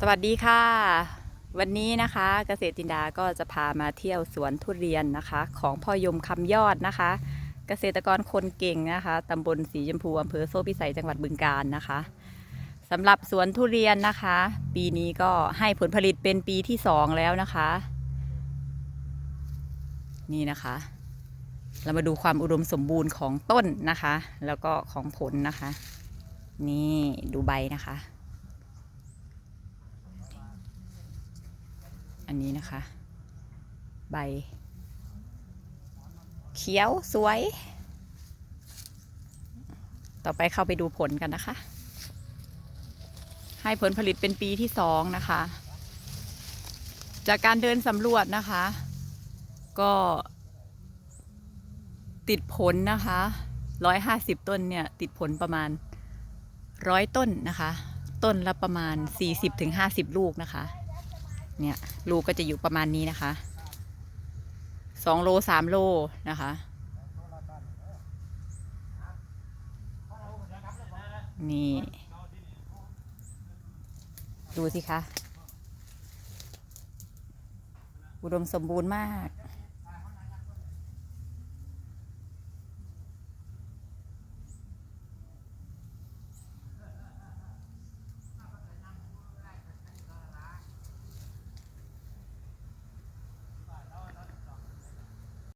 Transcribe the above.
สวัสดีค่ะ วันนี้นะคะเกษตรจินดาก็จะพามาเที่ยวสวนทุเรียนนะคะ ของพ่อยมคำยอดนะคะ เกษตรกรคนเก่งนะคะตำบลสีชมพูอำเภอโซ่พิสัยจังหวัดบึงกาฬนะคะสำหรับสวนทุเรียนนะคะ ปีนี้ก็ให้ผลผลิตเป็นปีที่สองแล้วนะคะ นี่นะคะ เรามาดูความอุดมสมบูรณ์ของต้นนะคะ แล้วก็ของผลนะคะ นี่ดูใบนะคะ นนี้นะคะ ใบ เขียวสวย ต่อไปเข้าไปดูผลกันนะคะ ให้ผลผลิตเป็นปีที่สองนะคะ จากการเดินสำรวจนะคะ ก็ติดผลนะคะร้อยห้าสิบต้นเนี่ย ติดผลประมาณร้อยต้นนะคะ ต้นละประมาณสี่สิบถึงห้าสิบลูกนะคะ เนี่ยลูกก็จะอยู่ประมาณนี้นะคะสองโลสามโลนะคะนี่ ดูสิคะ อุดมสมบูรณ์มาก